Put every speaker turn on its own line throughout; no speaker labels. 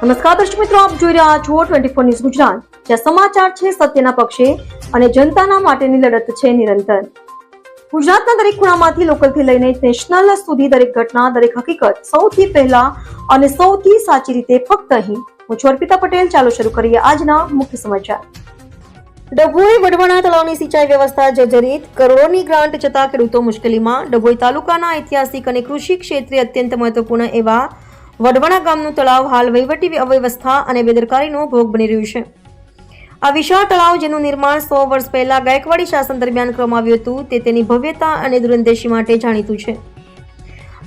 નમસ્કાર દર્શક મિત્રો, આપ જોઈ રહ્યા છો ટ્વેન્ટી ફોર ન્યૂઝ ગુજરાત. જ્યાં સમાચાર છે સત્યના પક્ષે અને જનતાના માટેની લડત છે નિરંતર. ગુજરાતના દરેક ખૂણામાંથી લોકલથી લઈને નેશનલ સુધી દરેક ઘટના, દરેક હકીકત સૌથી પહેલા અને સૌથી સાચી રીતે ફક્ત અહીં. હું છું અર્પિતા પટેલ. ચાલો શરૂ કરીએ આજના મુખ્ય સમાચાર. ડભોઈ વડવાણા તળાવની સિંચાઈ વ્યવસ્થા જર્જરિત. કરોડોની ગ્રાન્ટ જતા ખેડૂતો મુશ્કેલીમાં. ડભોઈ તાલુકાના ઐતિહાસિક અને કૃષિ ક્ષેત્રે અત્યંત મહત્વપૂર્ણ એવા વડવાણા ગામનું તળાવ હાલ વહીવટી અવ્યવસ્થા અને બેદરકારીનો ભોગ બની રહ્યું છે. આ વિશાળ તળાવ જેનું નિર્માણ સો વર્ષ પહેલા ગાયકવાડી શાસન દરમિયાન કરવામાં આવ્યું હતું, તે તેની ભવ્યતા અને દુરંદેશી માટે જાણીતું છે.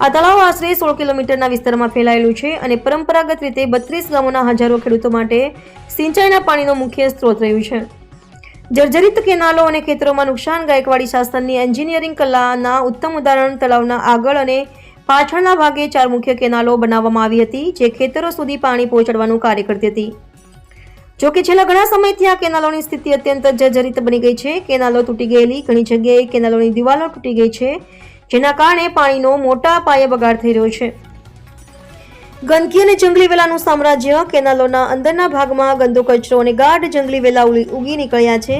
આ તળાવ આશરે સોળ કિલોમીટરના વિસ્તારમાં ફેલાયેલું છે અને પરંપરાગત રીતે બત્રીસ ગામોના હજારો ખેડૂતો માટે સિંચાઈના પાણીનો મુખ્ય સ્ત્રોત રહ્યું છે. જર્જરિત કેનાલો અને ખેતરોમાં નુકસાન ગાયકવાડી શાસનની એન્જિનિયરિંગ કલાના ઉત્તમ ઉદાહરણ તળાવના આગળ અને પાછળના ભાગે ચાર મુખ્ય કેનાલો બનાવવામાં આવી હતી, જે ખેતરો સુધી પાણી પહોંચાડવાનું કાર્ય કરતી હતી. જો કે છેલ્લા ઘણા સમયથી આ કેનાલોની સ્થિતિ અત્યંત જર્જરિત બની ગઈ છે. કેનાલો તૂટી ગયેલી, ઘણી જગ્યાએ કેનાલોની દિવાલો તૂટી ગઈ છે, જેના કારણે પાણીનો મોટા પાયે બગાડ થઈ રહ્યો છે. ગંદકી અને જંગલી વેલાનું સામ્રાજ્ય કેનાલોના અંદરના ભાગમાં ગંદો કચરો અને ગાઢ જંગલી વેલા ઉગી નીકળ્યા છે,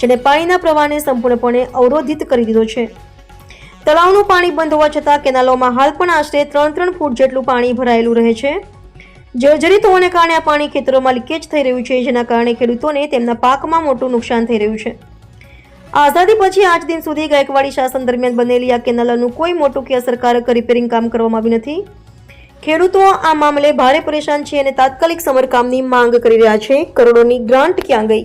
જેને પાણીના પ્રવાહને સંપૂર્ણપણે અવરોધિત કરી દીધો છે. તળાવનું પાણી બંધ હોવા છતાં કેનાલોમાં હાલ પણ આશરે ત્રણ ત્રણ ફૂટ જેટલું પાણી ભરાયેલું રહે છે. જર્જરિત હોવાને કારણે આ પાણી ખેતરોમાં લીકેજ થઈ રહ્યું છે, જેના કારણે ખેડૂતોને તેમના પાકમાં મોટું નુકસાન થઈ રહ્યું છે. આઝાદી પછી આજ દિન સુધી ગાયકવાડી શાસન દરમિયાન બનેલી આ કેનાલોનું કોઈ મોટું કે અસરકારક રિપેરિંગ કામ કરવામાં આવ્યું નથી. ખેડૂતો આ મામલે ભારે પરેશાન છે અને તાત્કાલિક સમરકામની માંગ કરી રહ્યા છે. કરોડોની ગ્રાન્ટ ક્યાં ગઈ?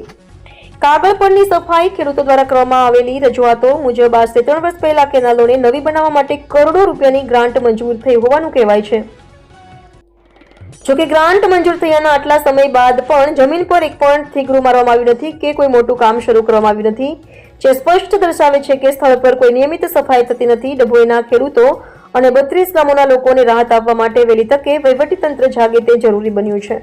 કાગળ પરની સફાઈ ખેડૂતો દ્વારા કરવામાં આવેલી રજૂઆતો મુજબ આજથી ત્રણ વર્ષ પહેલા કેનાલોને નવી બનાવવા માટે કરોડો રૂપિયાની ગ્રાન્ટ મંજૂર થઈ હોવાનું કહેવાય છે. જોકે ગ્રાન્ટ મંજૂર થયાના આટલા સમય બાદ પણ જમીન પર એક પણ થીગરું મારવામાં આવ્યું નથી કે કોઈ મોટું કામ શરૂ કરવામાં આવ્યું નથી. જે સ્પષ્ટ દર્શાવે છે કે સ્થળ પર કોઈ નિયમિત સફાઈ થતી નથી. ડભોઈના ખેડૂતો અને બત્રીસ ગામોના લોકોને રાહત આપવા માટે વહેલી તકે વહીવટીતંત્ર જાગે તે જરૂરી બન્યું છે.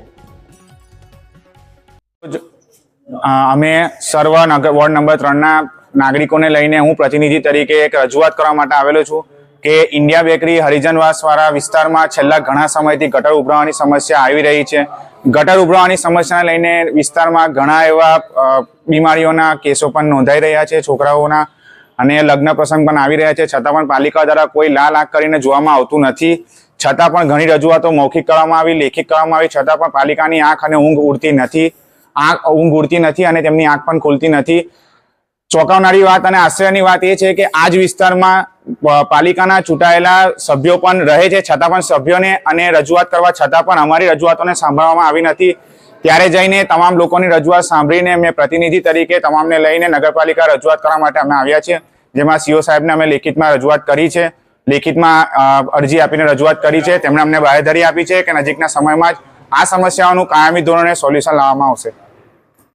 અમે સર્વ વોર્ડ નંબર ત્રણના નાગરિકોને લઈને હું પ્રતિનિધિ તરીકે એક રજૂઆત કરવા માટે આવેલો છું કે ઇન્ડિયા બેકરી હરિજનવાસ વાળા વિસ્તારમાં છેલ્લા ઘણા સમયથી ગટર ઉભરાવાની સમસ્યા આવી રહી છે. ગટર ઉભરાવાની સમસ્યાને લઈને વિસ્તારમાં ઘણા એવા બીમારીઓના કેસો પણ નોંધાઈ રહ્યા છે, છોકરાઓના અને લગ્ન પ્રસંગ પણ આવી રહ્યા છે. છતાં પણ પાલિકા દ્વારા કોઈ લાલ આંખ કરીને જોવામાં આવતું નથી. છતાં પણ ઘણી રજૂઆતો મૌખિક કરવામાં આવી, લેખિત કરવામાં આવી. છતાં પણ પાલિકાની આંખ અને ઊંઘ ઉડતી નથી. આંખ ઊંઘ ઉડતી નથી અને તેમની આંખ પણ ખુલતી નથી. ચોંકાવનારી વાત અને આશ્ચર્યની વાત એ છે કે આ જ વિસ્તારમાં પાલિકાના ચૂંટાયેલા સભ્યો પણ રહે છે. છતાં પણ સભ્યોને અને રજૂઆત કરવા છતાં પણ અમારી રજૂઆતોને સાંભળવામાં આવી નથી. ત્યારે જઈને તમામ લોકોની રજૂઆત સાંભળીને મેં પ્રતિનિધિ તરીકે તમામને લઈને નગરપાલિકા રજૂઆત કરવા માટે અમે આવ્યા છીએ. જેમાં સીઓ સાહેબને અમે લેખિતમાં રજૂઆત કરી છે. લેખિતમાં અરજી આપીને રજૂઆત કરી છે. તેમણે અમને બાહેધરી આપી છે કે નજીકના સમયમાં જ આ સમસ્યાઓનું કાયમી ધોરણે સોલ્યુશન લાવવામાં આવશે.